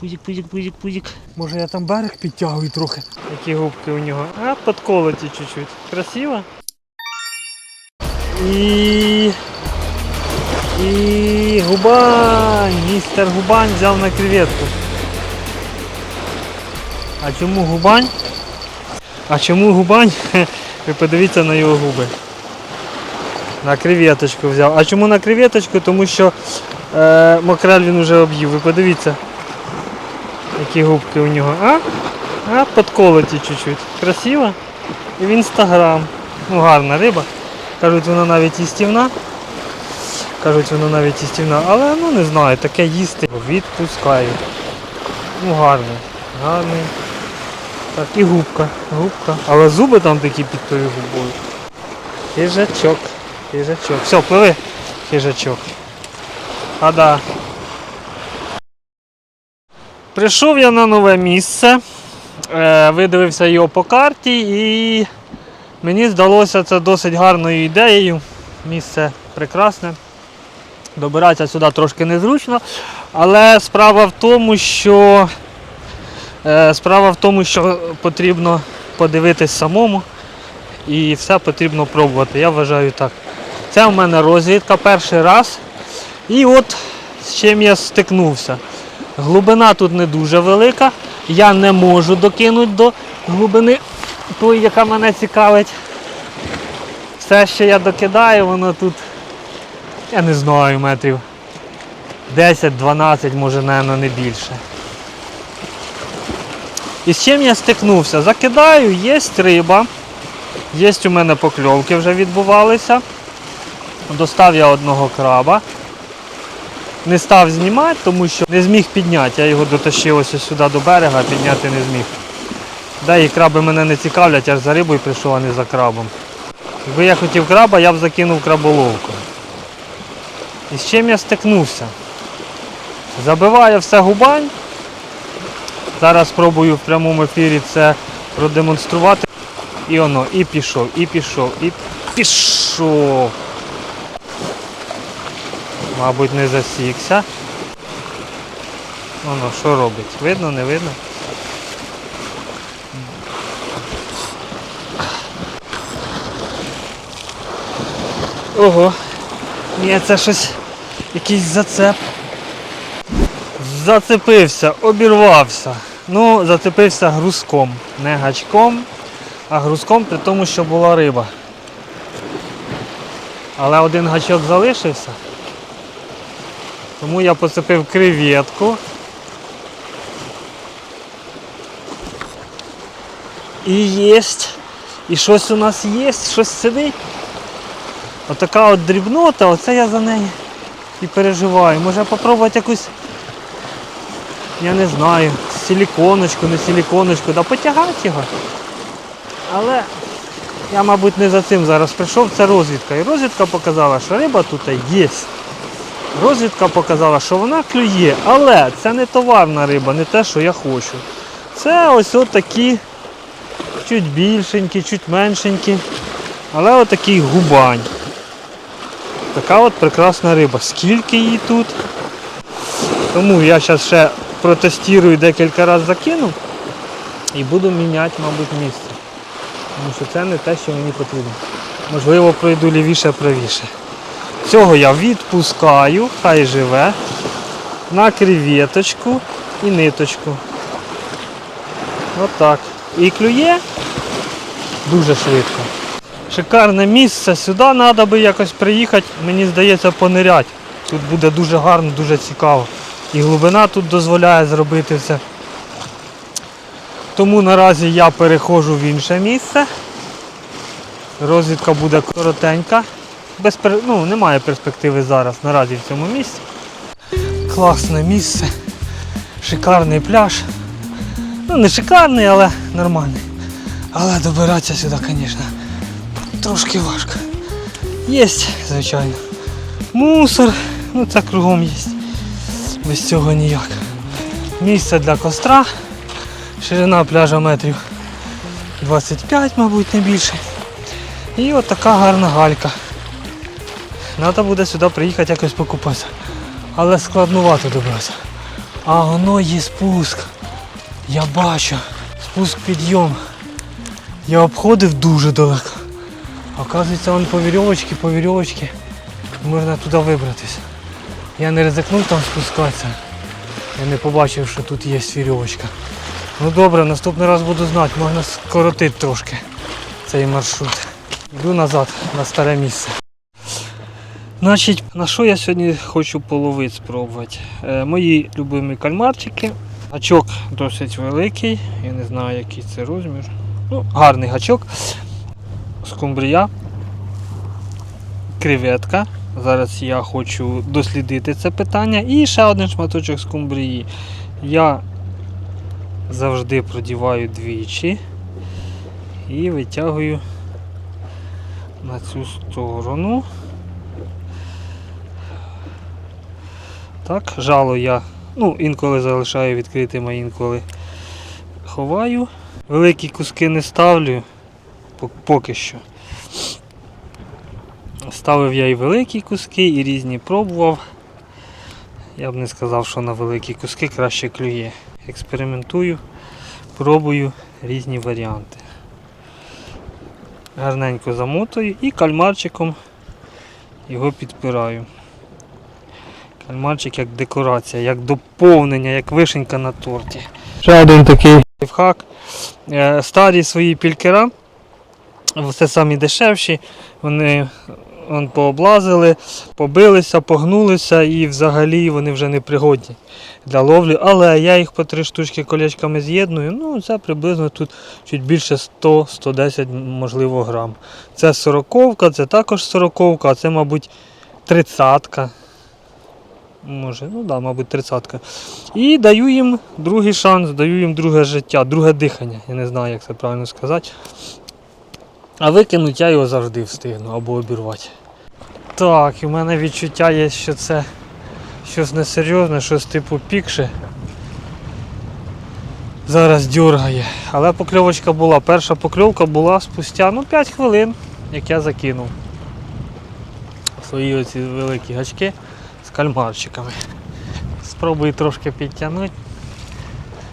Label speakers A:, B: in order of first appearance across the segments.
A: Пузик, пузик, пузик, пузик. Може я там берег підтягую трохи. Які губки у нього. А, подколоті чуть-чуть. Красиво. І. І губань! Містер Губань взяв на креветку. А чому губань? А чому губань? Ви подивіться на його губи. На креветочку взяв. А чому на креветочку? Тому що е, макрель він вже об'їв. Ви подивіться. Які губки у нього. А? А, подколоті чуть-чуть. Красиво. І в інстаграм. Ну гарна риба. Кажуть, вона навіть їстівна. Кажуть, вона навіть їстівна. Але ну не знаю, таке їсти відпускаю. Ну гарний. Гарний. Так, і губка. Губка. Але зуби там такі під тою губою. Хижачок. Хижачок. Все, пливи. Хижачок. А да. Прийшов я на нове місце, е, видивився його по карті і мені здалося це досить гарною ідеєю. Місце прекрасне. Добиратися сюди трошки незручно, але справа в тому, що е, справа в тому, що потрібно подивитись самому і все потрібно пробувати. Я вважаю так. Це в мене розвідка перший раз. І от з чим я стикнувся. Глибина тут не дуже велика. Я не можу докинути до глибини тої, яка мене цікавить. Все, що я докидаю, воно тут, я не знаю, метрів 10-12, може, напевно, не більше. І з чим я стикнувся? Закидаю, є риба, є у мене покльовки вже відбувалися. Достав я одного краба. Не став знімати, тому що не зміг підняти. Я його дотащив ось сюди до берега, підняти не зміг. Да, і краби мене не цікавлять, я ж за рибою прийшов, а не за крабом. Якби я хотів краба, я б закинув краболовку. І з чим я стикнувся? Забиваю все губань. Зараз спробую в прямому ефірі це продемонструвати. І воно, і пішов, і пішов, і пішов. Мабуть, не засікся. Воно що робить? Видно, не видно? Ого. Ні, це щось якийсь зацеп. Зацепився, обірвався. Ну, зацепився грузком. Не гачком, а грузком при тому, що була риба. Але один гачок залишився. Тому я поцепив креветку. І єсть. І щось у нас є, щось сидить. Отака от дрібнота, оце я за неї і переживаю. Може попробувати якусь, я не знаю, силіконочку, не силіконочку, да потягати його. Але я, мабуть, не за цим зараз прийшов, це розвідка. І розвідка показала, що риба тут є. Розвідка показала, що вона клює, але це не товарна риба, не те, що я хочу. Це ось такі чуть більшенькі, чуть меншенькі, але отакий губань. Така от прекрасна риба. Скільки її тут? Тому я зараз ще протестую декілька разів закину і буду міняти, мабуть, місце. Тому що це не те, що мені потрібно. Можливо, пройду лівіше, правіше. Цього я відпускаю, хай живе на креветочку і ниточку. Отак. І клює дуже швидко. Шикарне місце, сюди треба би якось приїхати, мені здається, пониряти. Тут буде дуже гарно, дуже цікаво. І глибина тут дозволяє зробити все. Тому наразі я переходжу в інше місце. Розвідка буде коротенька. Без, ну, немає перспективи зараз наразі в цьому місці. Класне місце. Шикарний пляж. Ну не шикарний, але нормальний. Але добиратися сюди, звісно, трошки важко. Є, звичайно. Мусор, ну це кругом є. Без цього ніяк. Місце для костра. Ширина пляжа метрів 25, мабуть, не більше. І от така гарна галька. Треба буде сюди приїхати якось покупатися. Але складнувато добратися. А воно є спуск. Я бачу. Спуск підйом. Я обходив дуже далеко. Оказується, вон по вірьовочці, по вірьовочці можна туди вибратися. Я не ризикнув там спускатися. Я не побачив, що тут є вірьовочка. Ну добре, наступний раз буду знати, можна скоротити трошки цей маршрут. Йду назад на старе місце. Значить, на що я сьогодні хочу половити спробувати? Е, мої любимі кальмарчики. Гачок досить великий, я не знаю який це розмір. Ну, гарний гачок. Скумбрія. Креветка. Зараз я хочу дослідити це питання. І ще один шматочок скумбрії. Я завжди продіваю двічі і витягую на цю сторону. Так, жало я ну, інколи залишаю відкритим, а інколи ховаю. Великі куски не ставлю поки що. Ставив я і великі куски, і різні пробував. Я б не сказав, що на великі куски краще клює. Експериментую, пробую різні варіанти. Гарненько замотую і кальмарчиком його підпираю. Кальмарчик як декорація, як доповнення, як вишенька на торті. Ще один такий лайфхак. Е, Старі свої пількера, все самі дешевші, вони вон, пооблазили, побилися, погнулися і взагалі вони вже не пригодні для ловлі. Але я їх по три штучки колечками з'єдную. Ну, це приблизно тут чуть більше 100-110, можливо, грам. Це сороковка, це також сороковка, а це, мабуть, тридцятка. Може, ну да, мабуть, тридцятка. І даю їм другий шанс, даю їм друге життя, друге дихання. Я не знаю, як це правильно сказати. А викинуть я його завжди встигну або обірвати. Так, і в мене відчуття є, що це щось несерйозне, щось типу пікше. Зараз дергає. Але покльовочка була. Перша покльовка була спустя ну, 5 хвилин, як я закинув свої оці великі гачки кальмарчиками. Спробую трошки підтягнути.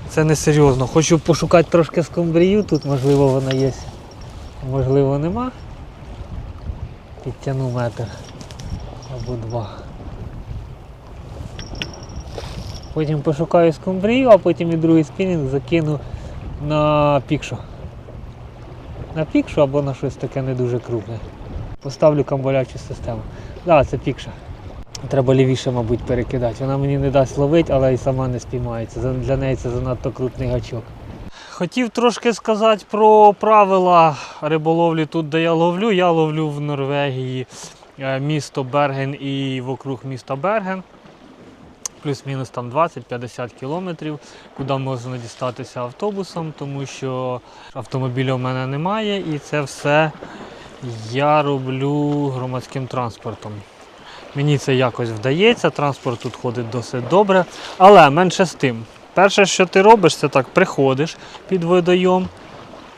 A: Це не серйозно. Хочу пошукати трошки скумбрію, тут можливо вона є. Можливо нема. Підтягну метр або два. Потім пошукаю скумбрію, а потім і другий спінінг закину на пікшу. На пікшу або на щось таке не дуже крупне. Поставлю камбалячу систему. Так, да, це пікша. Треба лівіше, мабуть, перекидати. Вона мені не дасть ловити, але і сама не спіймається. Для неї це занадто крупний гачок. Хотів трошки сказати про правила риболовлі тут, де я ловлю. Я ловлю в Норвегії е, місто Берген і вокруг міста Берген. Плюс-мінус там 20-50 кілометрів, куди можна дістатися автобусом, тому що автомобіля в мене немає, і це все я роблю громадським транспортом. Мені це якось вдається, транспорт тут ходить досить добре. Але менше з тим. Перше, що ти робиш, це так, приходиш під водойом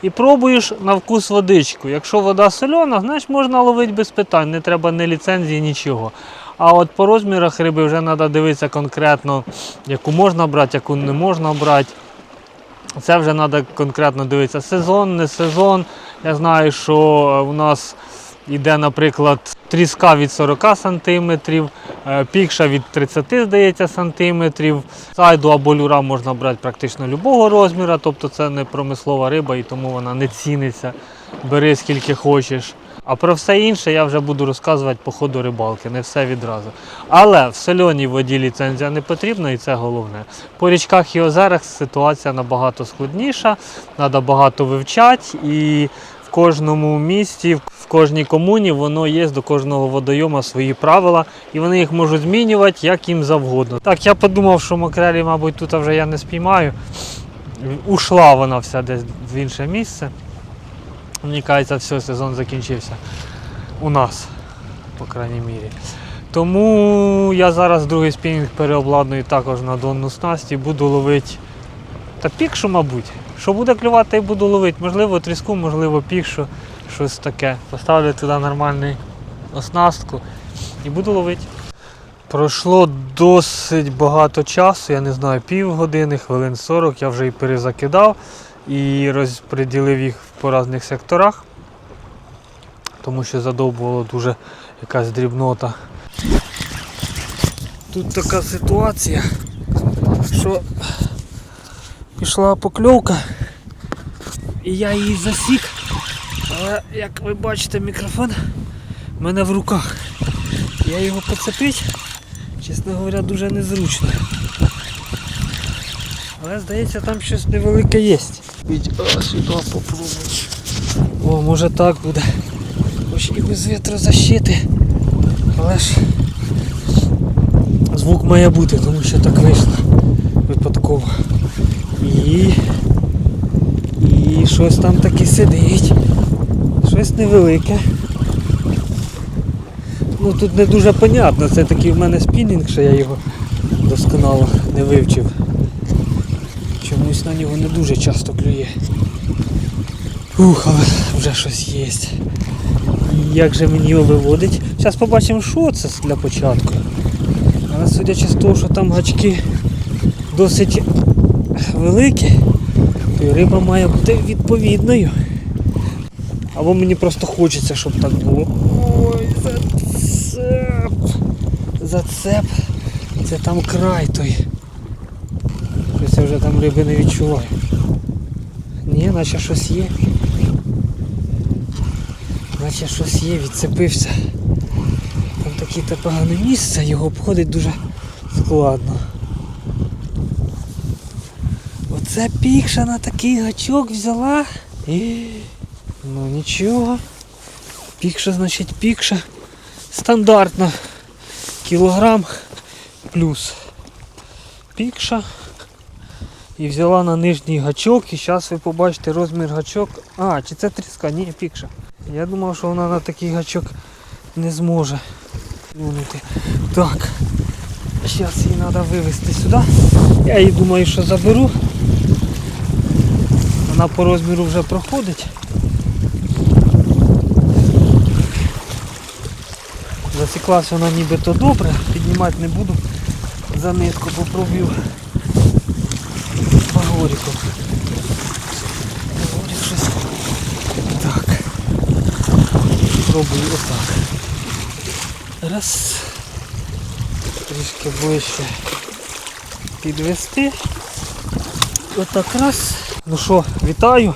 A: і пробуєш на вкус водичку. Якщо вода сольона, значить можна ловити без питань, не треба ні ліцензії, нічого. А от по розмірах риби вже треба дивитися конкретно, яку можна брати, яку не можна брати. Це вже треба конкретно дивитися сезон, не сезон. Я знаю, що у нас йде, наприклад, тріска від 40 см, пікша від 30 здається, сантиметрів. Сайду або люра можна брати практично любого розміру, тобто це не промислова риба і тому вона не ціниться. Бери скільки хочеш. А про все інше я вже буду розказувати по ходу рибалки, не все відразу. Але в соленій воді ліцензія не потрібна і це головне. По річках і озерах ситуація набагато складніша, треба багато вивчати і в кожному місті, в кожній комуні воно є до кожного водойома свої правила, і вони їх можуть змінювати як їм завгодно. Так, я подумав, що макрелі, мабуть, тут вже я не спіймаю. Ушла вона вся десь в інше місце. Мені кажеться, все, сезон закінчився у нас, по крайній мірі. Тому я зараз другий спінінг переобладную також на донну снасть і буду ловити. Та пікшу, мабуть. Що буде клювати, і буду ловити. Можливо, тріску, можливо, пікшу, щось таке. Поставлю туди нормальну оснастку і буду ловити. Пройшло досить багато часу, я не знаю, півгодини, хвилин 40, я вже і перезакидав і розподілив їх по різних секторах, тому що задовбувало дуже якась дрібнота. Тут така ситуація, що пішла покльовка, і я її засік, але як ви бачите, мікрофон в мене в руках. Я його поцепить, чесно говоря, дуже незручно. Але здається, там щось невелике є. О, сюди попробую. О, може так буде. Хоч і без вітрозащити. Але ж звук має бути, тому що так вийшло. Випадково. І. І щось там таке сидить. Щось невелике. Ну тут не дуже понятно, це такий в мене спінінг, що я його досконало не вивчив. Чомусь на нього не дуже часто клює. Ух, але вже щось є. Як же мені його виводить? Зараз побачимо, що це для початку. Але судячи з того, що там гачки досить великі, то і риба має бути відповідною. Або мені просто хочеться, щоб так було. Ой, зацеп. Зацеп. Це там край той. Щось я вже там риби не відчуваю. Ні, наче щось є. Наче щось є, відцепився. Там таке погане місце, його обходить дуже складно. Оце пікша на такий гачок взяла. І... Ну нічого. Пікша, значить пікша. Стандартно. Кілограм плюс. Пікша. І взяла на нижній гачок і зараз ви побачите розмір гачок. А, чи це тріска? Ні, пікша. Я думав, що вона на такий гачок не зможе. Так. Зараз її треба вивезти сюди. Я її думаю, що заберу. Вона по розміру вже проходить. Засіклась вона нібито добре, піднімати не буду. За нитку попробую пагоріком. Пагорік щось. Так. Пробую отак. Раз. Трішки ближче підвести. Отак раз. Ну що, вітаю.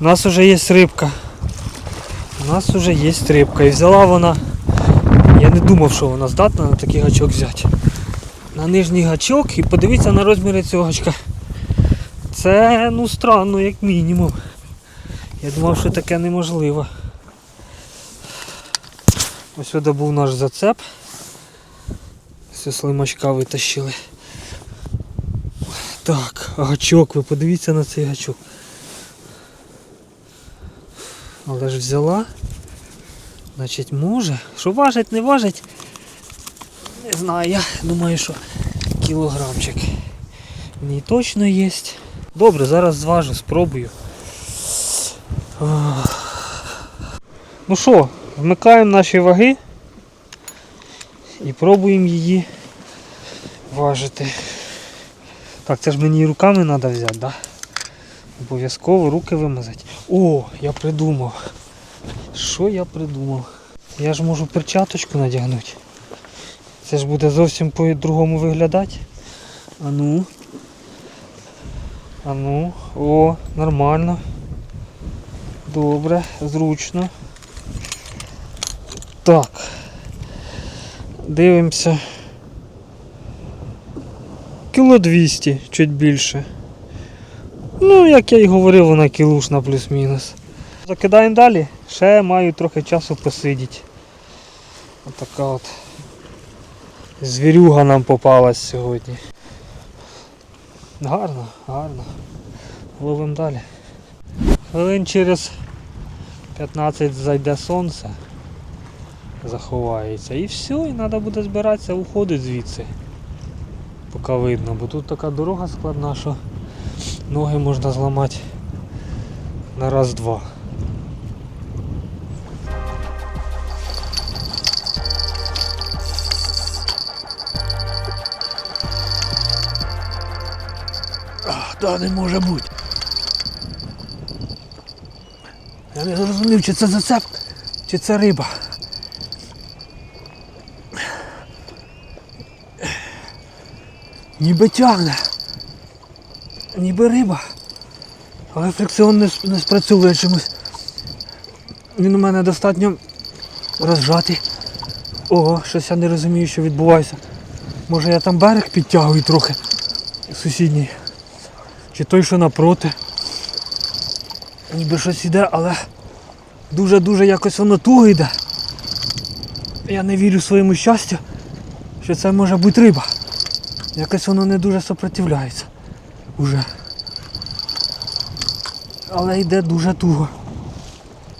A: У нас вже є рибка. У нас вже є рибка. І взяла вона. Я не думав, що вона здатна на такий гачок взяти. На нижній гачок і подивіться на розміри цього гачка. Це ну странно, як мінімум. Я думав, що таке неможливо. Ось сюди був наш зацеп. Все слимачка витащили. Так, гачок, ви подивіться на цей гачок. Але ж взяла. Значить може. Що важить, не важить. Не знаю, я думаю, що кілограмчик. Мені точно є. Добре, зараз зважу, спробую. Ну що, вмикаємо наші ваги і пробуємо її важити. Так, це ж мені руками треба взяти, да? Обов'язково руки вимазати. О, я придумав. Що я придумав? Я ж можу перчаточку надягнути. Це ж буде зовсім по-другому виглядати. А ну. А ну. О, нормально. Добре, зручно. Так. Дивимося. Кіло 200, чуть більше. Ну, як я і говорив, вона кілушна плюс-мінус. Закидаємо далі, ще маю трохи часу посидіти. Отака от звірюга нам попалась сьогодні. Гарно, гарно. Ловимо далі. Хвилин через 15 зайде сонце, заховається і все, і треба буде збиратися, уходить звідси поки видно, бо тут така дорога складна, що ноги можна зламати на раз-два. Та не може бути. Я не зрозумів, чи це зацепка, чи це риба. Ніби тягне. Ніби риба. Але фрикціон не, не спрацьовує чомусь. Він у мене достатньо розжатий. Ого, щось я не розумію, що відбувається. Може я там берег підтягую трохи сусідній. Чи той, що напроти. Ніби щось іде, але дуже-дуже якось воно туго йде. Я не вірю своєму щастю, що це може бути риба. Якось воно не дуже сопротивляється. Уже. Але йде дуже туго.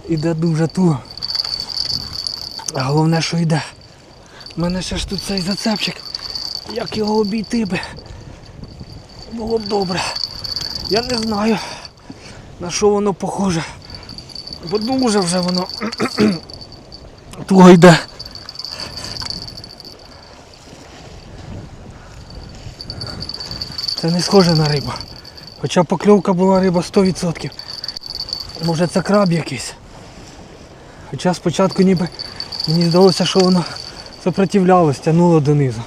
A: Іде дуже туго. А головне, що йде. У мене ще ж тут цей зацепчик. Як його обійти би? Було б добре. Я не знаю, на що воно похоже. Бо дуже вже воно туго йде. Це не схоже на рибу. Хоча покльовка була риба 100%. Може це краб якийсь. Хоча спочатку ніби мені здалося, що воно сопротивлялось, тягнуло донизу.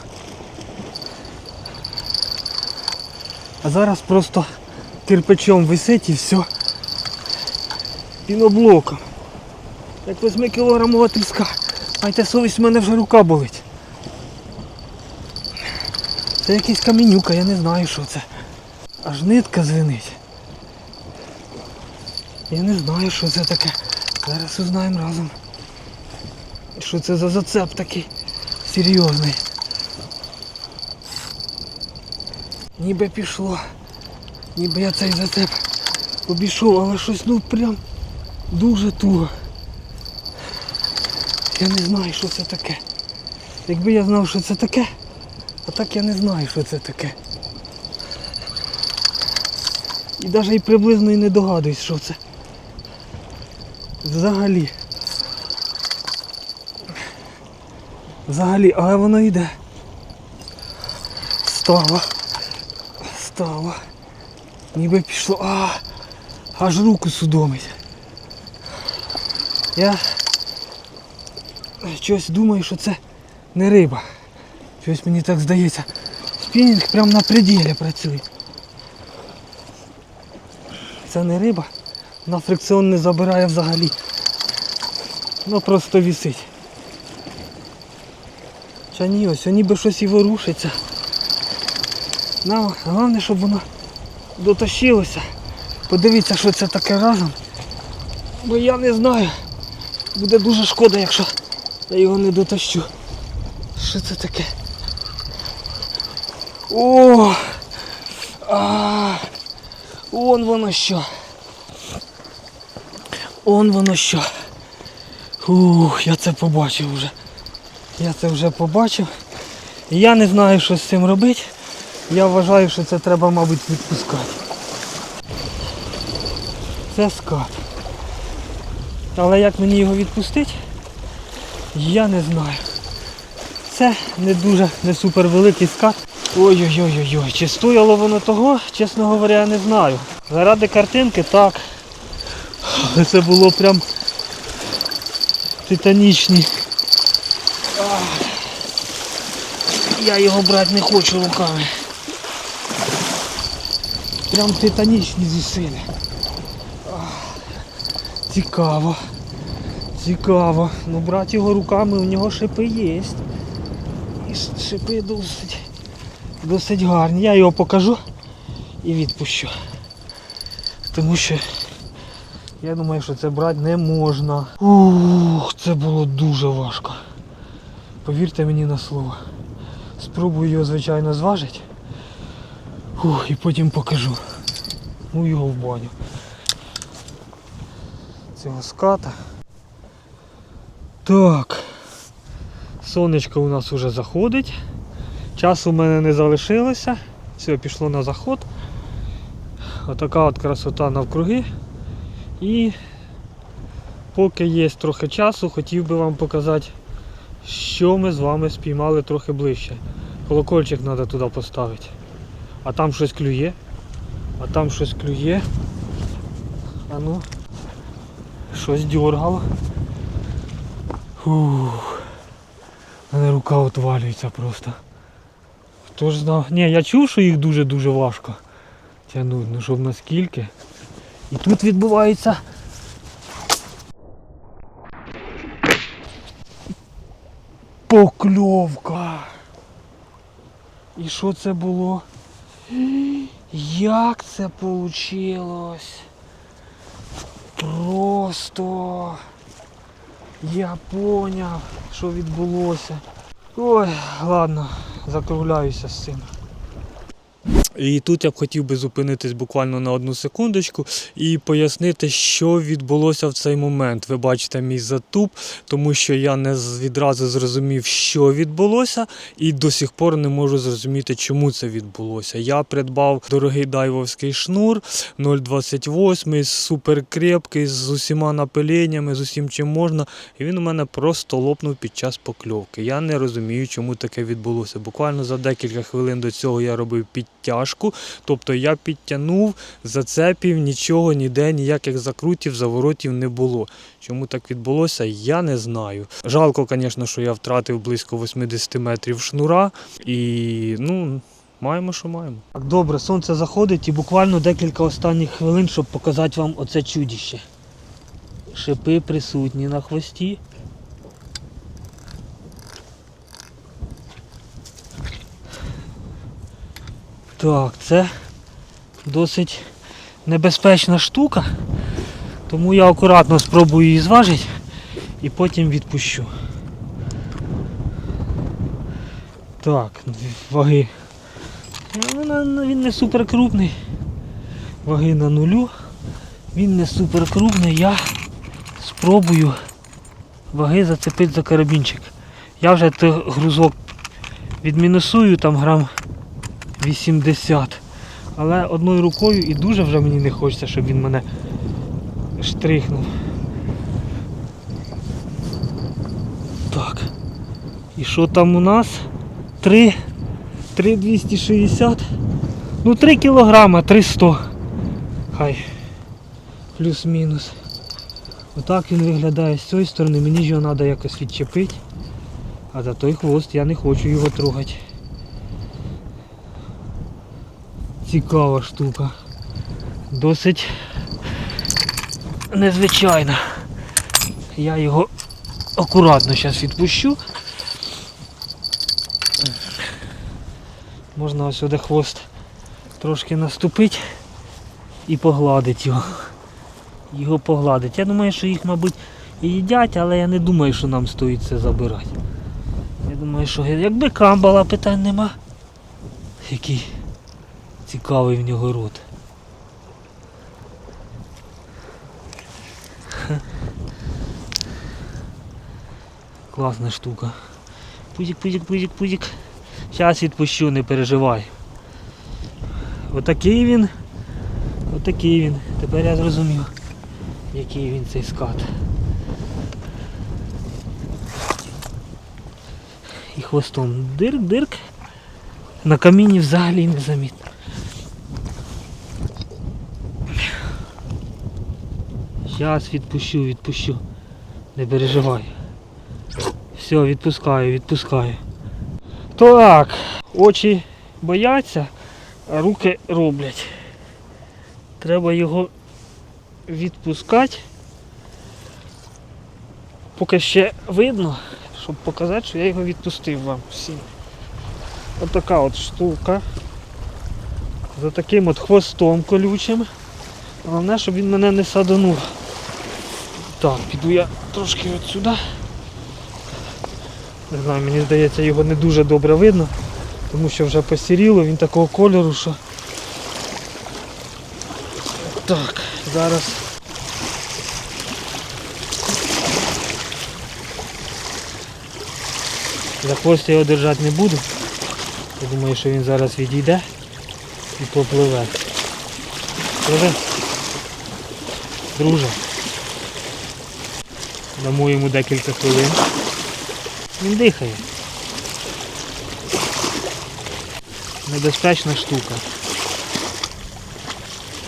A: А зараз просто кирпичом висить і все. Піноблоком. Як 8 кілограмова тріска. Знаєте, совість в мене вже рука болить. Це якийсь каменюка, я не знаю, що це. Аж нитка звенить. Я не знаю, що це таке. Зараз узнаємо разом. Що це за зацеп такий серйозний. Ніби пішло. Ніби я цей зацеп обійшов, але щось ну прям дуже туго. Я не знаю, що це таке. Якби я знав, що це таке, а так я не знаю, що це таке. І навіть і приблизно і не догадуюсь, що це. Взагалі. Взагалі, але воно йде. Стало. Стало. Ніби пішло. А, аж руку судомить. Я щось думаю, що це не риба. Щось мені так здається. Спінінг прямо на пределі працює. Це не риба. На фрикціон не забирає взагалі. Ну просто вісить. Чи ні, ось ніби щось і ворушиться. Нам головне, щоб воно дотащилося. Подивіться, що це таке разом. Бо я не знаю. Буде дуже шкода, якщо я його не дотащу. Що це таке? О! А! Он воно що. Он воно що. Ух, я це побачив вже. Я це вже побачив. Я не знаю, що з цим робити. Я вважаю, що це треба, мабуть, відпускати. Це скат. Але як мені його відпустити, я не знаю. Це не дуже не супер великий скат. Ой-ой-ой-ой, чи стояло воно того, чесно говоря, я не знаю. Заради картинки так. Але це було прям титанічні. Я його брати не хочу руками. Прям титанічні зусилля. Цікаво. Цікаво. Ну брати його руками, у нього шипи є. І шипи досить, досить гарні. Я його покажу і відпущу. Тому що я думаю, що це брати не можна. Ух, це було дуже важко. Повірте мені на слово. Спробую його, звичайно, зважити. Ух, і потім покажу. Ну його в баню. Цього ската. Так. Сонечко у нас вже заходить. Часу в мене не залишилося. Все, пішло на заход. Отака от красота навкруги. І поки є трохи часу, хотів би вам показати, що ми з вами спіймали трохи ближче. Колокольчик треба туди поставити. А там щось клює. А там щось клює. А ну. Щось дергало. Фух. Мене рука отвалюється просто. Хто ж знав? Ні, я чув, що їх дуже-дуже важко тягнути, ну щоб наскільки. І тут відбувається. Покльовка. І що це було? Як це вийшло? Просто я поняв, що відбулося. Ой, ладно, закругляюся з цим. І тут я б хотів би зупинитись буквально на одну секундочку і пояснити, що відбулося в цей момент. Ви бачите мій затуп, тому що я не відразу зрозумів, що відбулося, і до сих пор не можу зрозуміти, чому це відбулося. Я придбав дорогий дайвовський шнур 0,28, суперкрепкий, з усіма напиленнями, з усім чим можна. І він у мене просто лопнув під час покльовки. Я не розумію, чому таке відбулося. Буквально за декілька хвилин до цього я робив підтяжку. Тобто я підтягнув, зацепів, нічого, ніде, ніяких закрутів, заворотів не було. Чому так відбулося, я не знаю. Жалко, звісно, що я втратив близько 80 метрів шнура і ну. Маємо, що маємо. Так, добре, сонце заходить і буквально декілька останніх хвилин, щоб показати вам оце чудіще. Шипи присутні на хвості. Так, це досить небезпечна штука, тому я акуратно спробую її зважити і потім відпущу. Так, ваги. Ну, Він не супер крупний. Ваги на нулю. Він не супер крупний. Я спробую ваги зацепити за карабінчик. Я вже грузок відмінусую там грам 80. Але одною рукою і дуже вже мені не хочеться, щоб він мене штрихнув. Так. І що там у нас? 3, 3,260. Ну 3 кілограма, 300. Хай. Плюс-мінус. Отак він виглядає з цієї сторони. Мені ж його треба якось відчепити. А за той хвост я не хочу його трогати. Цікава штука. Досить незвичайна. Я його акуратно зараз відпущу. Можна ось сюди хвост трошки наступити і погладити його. Його погладити. Я думаю, що їх, мабуть, і їдять, але я не думаю, що нам стоїть це забирати. Я думаю, що якби камбала, питань нема. Який цікавий в нього рот. Класна штука. Пузик, пузик, пузик, пузик. Зараз відпущу, не переживай. Отакий він. Отакий він. Тепер я зрозумів, який він цей скат. І хвостом дирк-дирк. На каміні взагалі не замітно. Зараз відпущу, відпущу. Не переживай. Все, відпускаю, відпускаю. Так, очі бояться, а руки роблять. Треба його відпускати. Поки ще видно, щоб показати, що я його відпустив вам всім. Ось така от штука. За таким от хвостом колючим. Головне, щоб він мене не саданув. Так, піду я трошки от сюди. Не знаю, мені здається, його не дуже добре видно, тому що вже посіріло, він такого кольору, що. Так, зараз. За хвост його держати не буду. Я думаю, що він зараз відійде і попливе. Пливе. Друже. Дамо йому декілька хвилин. Він дихає. Небезпечна штука.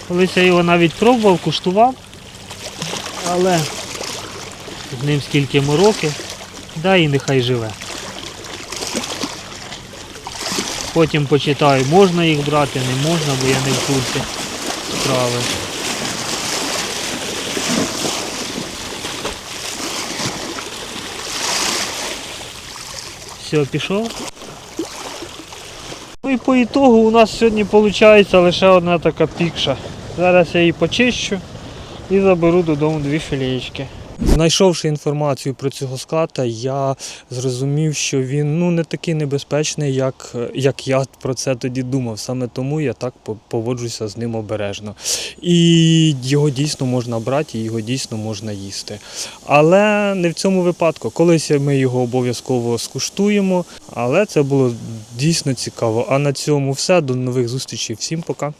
A: Колись я його навіть пробував, куштував, але з ним скільки йому років, да і нехай живе. Потім почитаю, можна їх брати, не можна, бо я не в курсі справи. Все, пішов. Ну і по ітогу у нас сьогодні виходить лише одна така пікша. Зараз я її почищу і заберу додому дві філеєчки. Знайшовши інформацію про цього ската, я зрозумів, що він ну не такий небезпечний, як, як я про це тоді думав. Саме тому я так поводжуся з ним обережно. І його дійсно можна брати, і його дійсно можна їсти. Але не в цьому випадку. Колись ми його обов'язково скуштуємо, але це було дійсно цікаво. А на цьому все. До нових зустрічей. Всім пока.